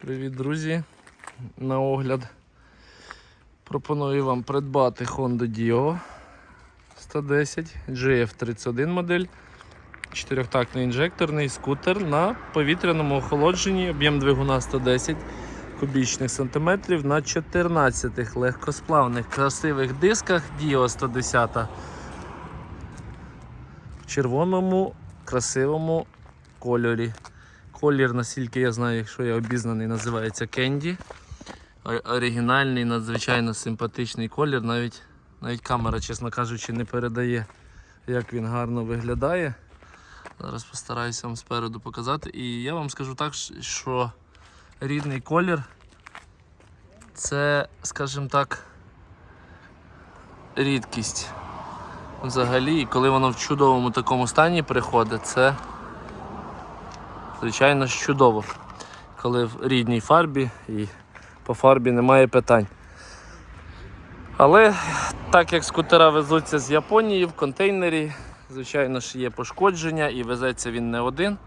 Привіт, друзі! На огляд пропоную вам придбати Honda Dio 110 GF31 модель. Чотирьохтактний інжекторний скутер на повітряному охолодженні, об'єм двигуна 110 кубічних сантиметрів на 14 легкосплавних красивих дисках Dio 110 в червоному красивому кольорі. Колір, наскільки я знаю, якщо я обізнаний, називається Кенді. Оригінальний, надзвичайно симпатичний колір. Навіть, навіть камера, чесно кажучи, не передає, як він гарно виглядає. Зараз постараюся вам спереду показати. І я вам скажу так, що рідний колір це, скажімо так, рідкість. Взагалі, і коли воно в чудовому такому стані приходить, це звичайно ж чудово, коли в рідній фарбі і по фарбі немає питань. Але так як скутера везуться з Японії в контейнері, звичайно ж є пошкодження і везеться він не один.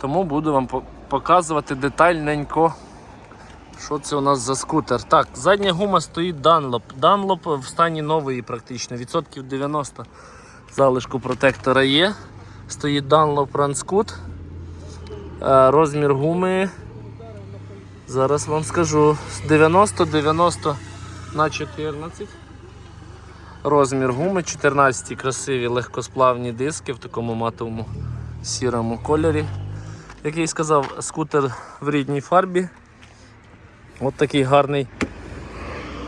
Тому буду вам показувати детальненько, що це у нас за скутер. Так, задня гума стоїть Dunlop. Dunlop в стані нової практично, відсотків 90 залишку протектора є. Стоїть Dunlop Ranscoot. Е, Розмір гуми. Зараз вам скажу. 90-90 на 14. Розмір гуми 14 красиві легкосплавні диски в такому матовому сірому кольорі. Як я і сказав, скутер в рідній фарбі. От такий гарний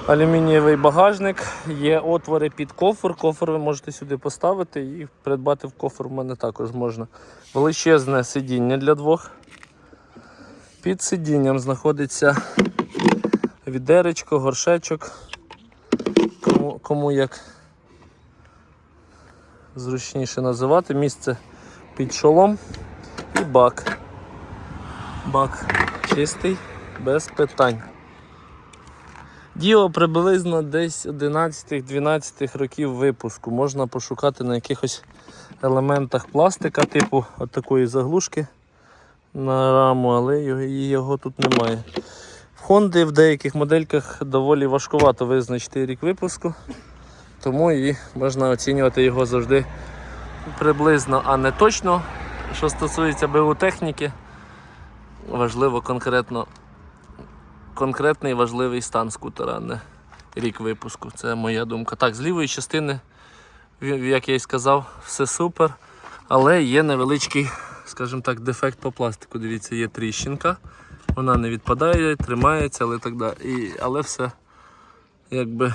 алюмінієвий багажник. Є отвори під кофр. Кофр ви можете сюди поставити і придбати в кофр в мене також можна. Величезне сидіння для двох. Під сидінням знаходиться відеречко, горшечок. Кому, кому як зручніше називати. Місце під шолом і бак. Бак чистий, без питань. Діо приблизно десь 11-12 років випуску. Можна пошукати на якихось елементах пластика, типу такої заглушки на раму, але його, його тут немає. В Honda в деяких модельках доволі важкувато визначити рік випуску, тому і можна оцінювати його завжди приблизно, а не точно. Що стосується БУ техніки, важливо конкретно конкретний важливий стан скутера, не рік випуску. Це моя думка. Так, з лівої частини, як я і сказав, все супер. Але є невеличкий, скажімо так, дефект по пластику. Дивіться, є тріщинка. Вона не відпадає, тримається, але так далі. І, але все якби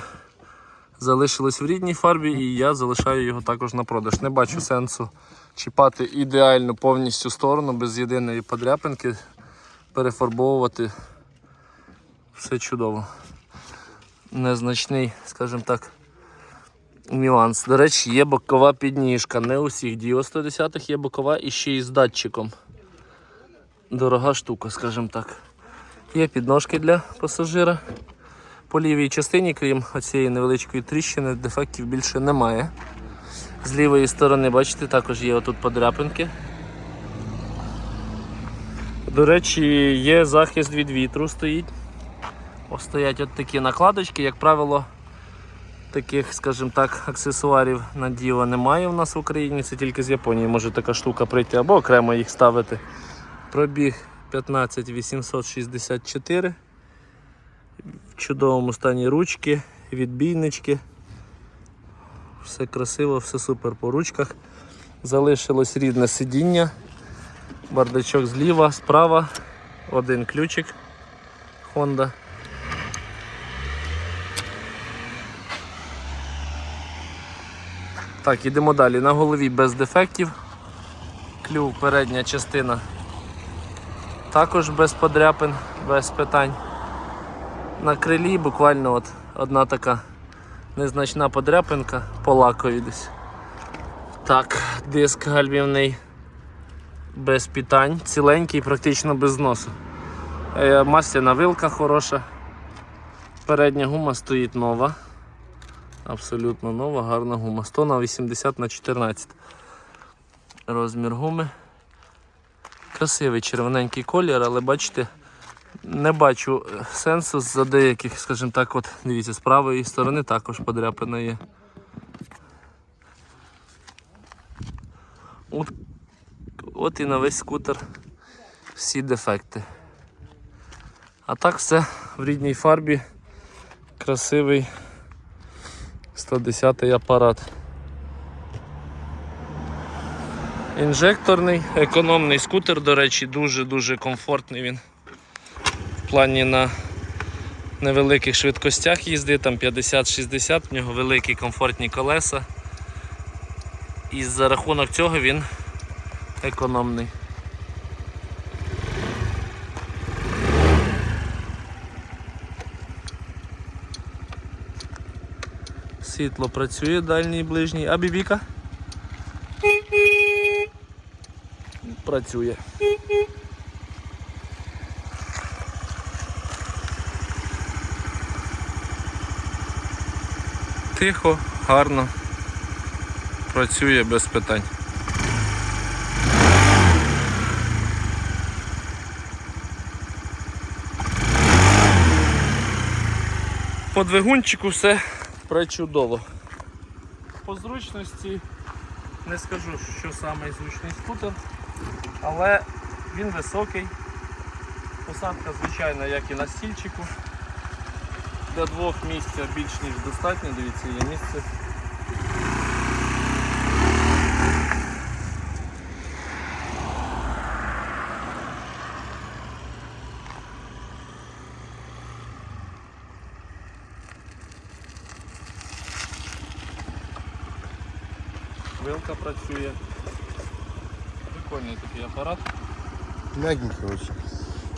залишилось в рідній фарбі, і я залишаю його також на продаж. Не бачу сенсу чіпати ідеально повністю сторону без єдиної подряпинки, перефарбовувати. Все чудово. Незначний, скажімо так, нюанс. До речі, є бокова підніжка. Не у всіх Діо 110 є бокова і ще й з датчиком. Дорога штука, скажімо так. Є підножки для пасажира. По лівій частині, крім цієї невеличкої тріщини, дефектів більше немає. З лівої сторони, бачите, також є отут подряпинки. До речі, є захист від вітру стоїть. Ось стоять от такі накладочки, як правило, таких, скажімо так, аксесуарів на Діо немає у нас в Україні, це тільки з Японії може така штука прийти або окремо їх ставити. Пробіг 15864. В чудовому стані ручки, відбійнички. Все красиво, все супер по ручках. Залишилось рідне сидіння. Бардачок зліва, справа, один ключик Honda. Так, ідемо далі. На голові без дефектів. Клюв передня частина також без подряпин, без питань. На крилі буквально от одна така незначна подряпинка по лакові десь. Так, диск гальмівний без питань, ціленький, практично без носу. Е, Масляна вилка хороша. Передня гума стоїть нова. Абсолютно нова, гарна гума. 100 на 80 на 14. Розмір гуми. Красивий червоненький колір, але бачите, Не бачу е, сенсу за деяких, скажімо так, от дивіться, з правої сторони також подряпина є. От, от і на весь скутер всі дефекти. А так все в рідній фарбі. Красивий 110 апарат. Інжекторний, економний скутер, до речі, дуже-дуже комфортний він. В плані на невеликих швидкостях їзди, там 50-60, в нього великі комфортні колеса. І за рахунок цього він економний. Світло працює дальній і ближній. А бібіка? Працює. Тихо, гарно. Працює без питань. По двигунчику все пречудово. По зручності не скажу, що саме зручний скутер, але він високий. Посадка, звичайно, як і на стільчику. Для двох місця більш ніж достатньо, дивіться, є місце. Вилка працює. Прикольний такий апарат. Мягенький очень.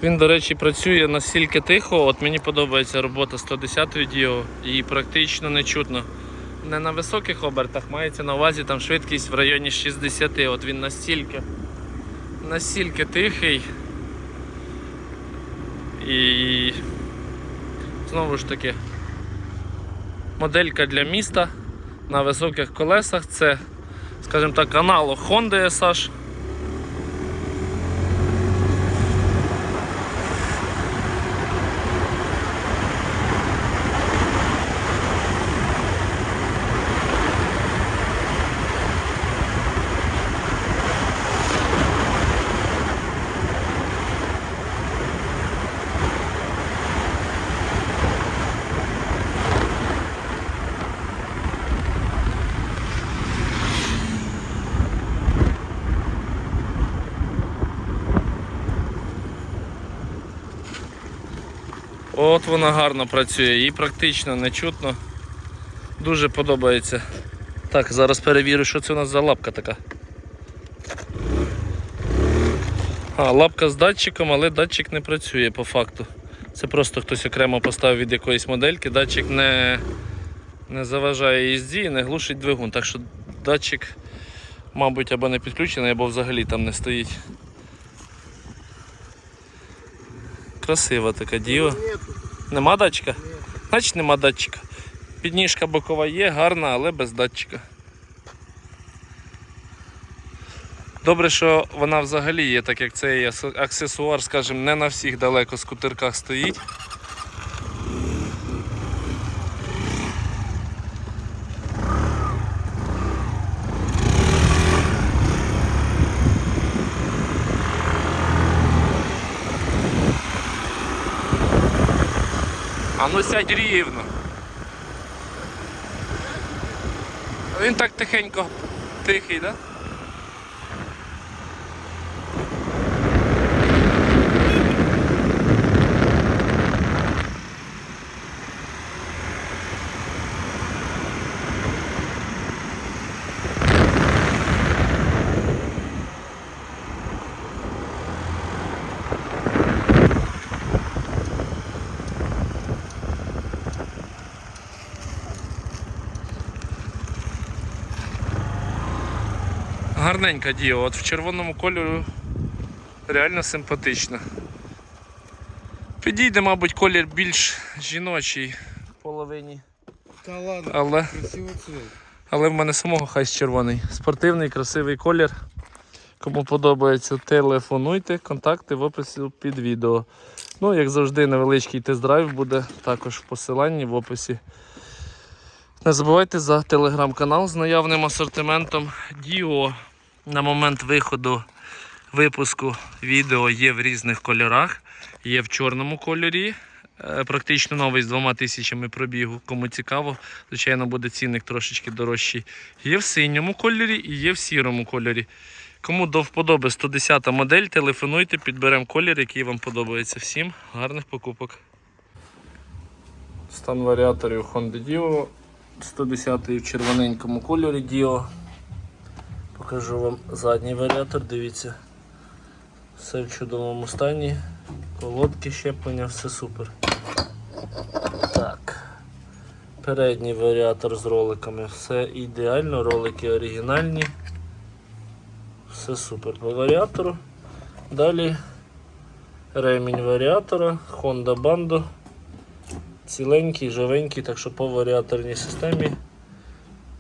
Він, до речі, працює настільки тихо. От мені подобається робота 110-ї Діо, її практично не чутно. Не на високих обертах, мається на увазі там швидкість в районі 60. От він настільки, настільки тихий. І знову ж таки, моделька для міста на високих колесах. Це, скажімо так, аналог Honda SH. От вона гарно працює, її практично не чутно. Дуже подобається. Так, зараз перевірю, що це у нас за лапка така. А, лапка з датчиком, але датчик не працює по факту. Це просто хтось окремо поставив від якоїсь модельки, датчик не, не заважає їзді і не глушить двигун. Так що датчик, мабуть, або не підключений, або взагалі там не стоїть. Красива така діва. Нема датчика? Значить нема датчика. Підніжка бокова є, гарна, але без датчика. Добре, що вона взагалі є, так як цей аксесуар, скажімо, не на всіх далеко скутерках стоїть. А ну сядь рівно. Він так тихенько тихий, так? Да? Гарненька діо, от в червоному кольору реально симпатична. Підійде, мабуть, колір більш жіночий половині. Да ладно, Але, красивый цвет. але в мене самого хай червоний. Спортивний, красивий колір. Кому подобається, телефонуйте, контакти в описі під відео. Ну, як завжди, невеличкий тест-драйв буде також в посиланні в описі. Не забувайте за телеграм-канал з наявним асортиментом. Діо на момент виходу випуску відео є в різних кольорах. Є в чорному кольорі. е, Практично новий з двома тисячами пробігу. Кому цікаво, звичайно, буде цінник трошечки дорожчий. Є в синьому кольорі і є в сірому кольорі. Кому до вподоби 110 модель, телефонуйте, підберемо колір, який вам подобається. Всім гарних покупок. Стан варіаторів Honda Dio. 110 в червоненькому кольорі Dio. Покажу вам задній варіатор, дивіться. Все в чудовому стані. Колодки щеплення, все супер. Так. Передній варіатор з роликами. Все ідеально, ролики оригінальні. Все супер по варіатору. Далі ремінь варіатора, Honda Bando. Ціленький, живенький, так що по варіаторній системі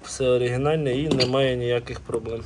все оригінальне і немає ніяких проблем.